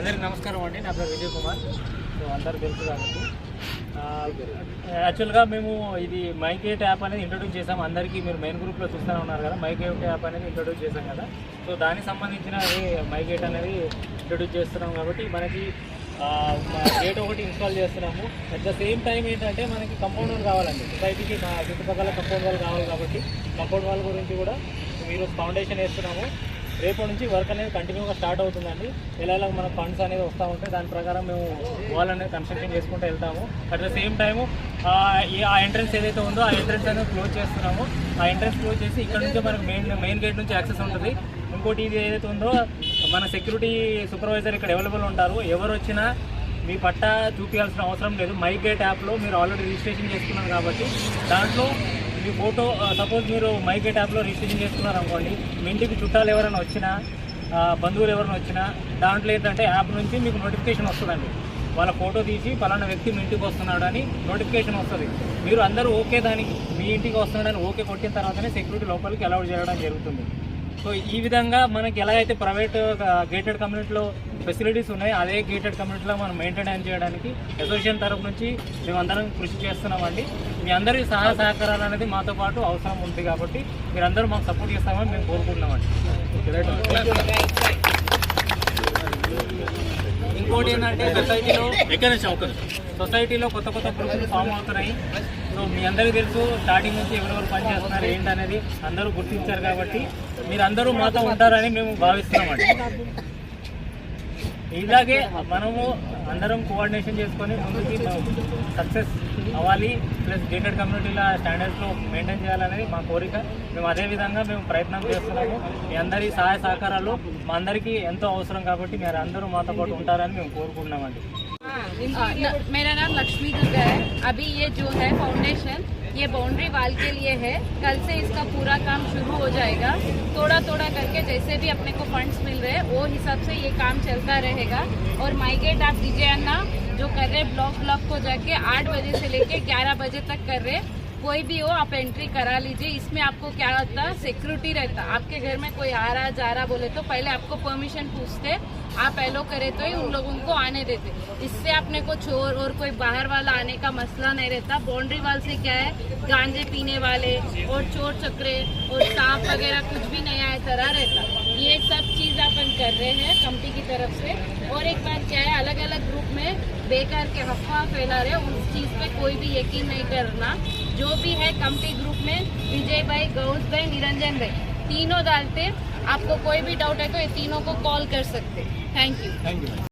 అందరికి నమస్కారం అండి. నా పేరు విజయ్ కుమార్. సో అందరు తెలుసు కాబట్టి యాక్చువల్గా మేము ఇది మైకే యాప్ అనేది ఇంట్రొడ్యూస్ చేసాం అందరికీ మీరు మెయిన్ గ్రూప్లో చూస్తూనే ఉన్నారు కదా. మైకే యాప్ అనేది ఇంట్రొడ్యూస్ చేసాం కదా. సో దానికి సంబంధించిన మైకేట్ అనేది ఇంట్రొడ్యూస్ చేస్తున్నాం కాబట్టి మనకి గేట్ ఒకటి ఇన్స్టాల్ చేస్తున్నాము. అట్ ద సేమ్ టైం ఏంటంటే మనకి కంపౌండ్ వాల్ కావాలండి సొసైటీకి మా చుట్టుపక్కల కంపౌండ్ వాల్ కావాలి కాబట్టి కంపౌండ్ వాల్ గురించి కూడా మీరు ఫౌండేషన్ వేస్తున్నాము. రేపు నుంచి వర్క్ అనేది కంటిన్యూగా స్టార్ట్ అవుతుందండి. ఎలా ఎలా మన ఫండ్స్ అనేది వస్తూ ఉంటాయి. దాని ప్రకారం మేము వాల్ అనేది కన్స్ట్రక్షన్ చేసుకుంటూ వెళ్తాము. అట్ ద సేమ్ టైము ఆ ఎంట్రన్స్ ఏదైతే ఉందో ఆ ఎంట్రన్స్ అనేది క్లోజ్ చేస్తున్నాము. ఆ ఎంట్రన్స్ క్లోజ్ చేసి ఇక్కడ నుంచి మనకు మెయిన్ మెయిన్ గేట్ నుంచి యాక్సెస్ ఉంటుంది. ఇంకోటి ఇది ఏదైతే ఉందో మన సెక్యూరిటీ సూపర్వైజర్ ఇక్కడ అవైలబుల్ ఉంటారు. ఎవరు వచ్చినా మీ పట్టా చూపించాల్సిన అవసరం లేదు. మై గేట్ యాప్లో మీరు ఆల్రెడీ రిజిస్ట్రేషన్ చేసుకున్నారు కాబట్టి దాంట్లో మీ ఫోటో సపోజ్ మీరు మైకే ట్యాప్లో యాప్లో రిజిస్ట్రేషన్ చేసుకున్నారు అనుకోండి మీ ఇంటికి చుట్టాలు ఎవరైనా వచ్చినా బంధువులు ఎవరైనా వచ్చినా దాంట్లో ఏంటంటే యాప్ నుంచి మీకు నోటిఫికేషన్ వస్తుందండి. వాళ్ళ ఫోటో తీసి పలానా వ్యక్తి మీ ఇంటికి వస్తున్నాడు అని నోటిఫికేషన్ వస్తుంది. మీరు అందరూ ఓకే దానికి మీ ఇంటికి వస్తున్నాడని ఓకే కొట్టిన తర్వాతనే సెక్యూరిటీ లోపలికి అలౌడ్ చేయడం జరుగుతుంది. సో ఈ విధంగా మనకి ఎలా అయితే ప్రైవేట్ గేటెడ్ కమ్యూనిటీలో ఫెసిలిటీస్ ఉన్నాయి అదే గేటెడ్ కమ్యూనిటీలో మనం మెయింటైన్ చేయడానికి అసోసియేషన్ తరఫు నుంచి మేమందరం కృషి చేస్తున్నామండి. మీ అందరి సహాయ సహకారాలు అనేది మాతో పాటు అవసరం ఉంది కాబట్టి మీరందరూ మాకు సపోర్ట్ చేస్తామని మేము కోరుకుంటున్నామండి. ఇంకోటి ఏంటంటే సొసైటీలో సొసైటీలో కొత్త కొత్త గ్రూపులు ఫామ్ అవుతున్నాయి. సో మీ అందరికీ తెలుసు స్టార్టింగ్ నుంచి ఎవరెవరు పని చేస్తున్నారు ఏంటి అనేది అందరూ గుర్తించారు కాబట్టి మీరు అందరూ మాతో ఉంటారని మేము భావిస్తున్నామండి ఇలాగే మనము అందరం కోఆర్డినేషన్ చేసుకొని ముందుకి సక్సెస్ అవ్వాలి ప్లస్ గేటెడ్ కమ్యూనిటీల స్టాండర్డ్స్లో మెయింటైన్ చేయాలనేది మా కోరిక. మేము అదే విధంగా మేము ప్రయత్నం చేస్తున్నాము. మీ అందరి సహాయ సహకారాలు మా అందరికీ ఎంతో అవసరం కాబట్టి మీరు అందరూ మాతో పాటు ఉంటారని మేము కోరుకుంటున్నామండి न- मेरा नाम लक्ष्मी दुर्गा है। अभी ये जो है फाउंडेशन ये बाउंड्री वाल के लिए है। कल से इसका पूरा काम शुरू हो जाएगा। थोड़ा थोड़ा करके जैसे भी अपने को फंड्स मिल रहे हैं, वो हिसाब से ये काम चलता रहेगा। और माइगेट आप दीजिए ना जो कर रहे ब्लॉक ब्लॉक को जाके आठ बजे से लेके ग्यारह बजे तक कर रहे कोई भी हो, आप एंट्री करा लीजिए। इसमें आपको क्या होता है सिक्योरिटी रहता। आपके घर में कोई आ रहा, जा रहा बोले तो पहले आपको परमिशन पूछते। आप एलो करे तो ही उन लोगों को आने देते। इससे अपने को चोर और कोई बाहर वाला आने का मसला नहीं रहता। बाउंड्री वाल से क्या है? गांजे पीने वाले और चोर चक्रे और सांप वगैरह कुछ भी नहीं नया तरह रहता। ये सब चीज़ अपन कर रहे हैं कंपनी की तरफ़ से। और एक बात क्या है अलग अलग ग्रुप में बेकार के अफवाह फैला रहे उस चीज़ पे कोई भी यकीन नहीं करना। जो भी है कंपनी ग्रुप में, विजय भाई, गौस भाई, निरंजन भाई, तीनों डालते। आपको कोई भी डाउट है तो ये तीनों को कॉल कर सकते हैं। Thank you thank you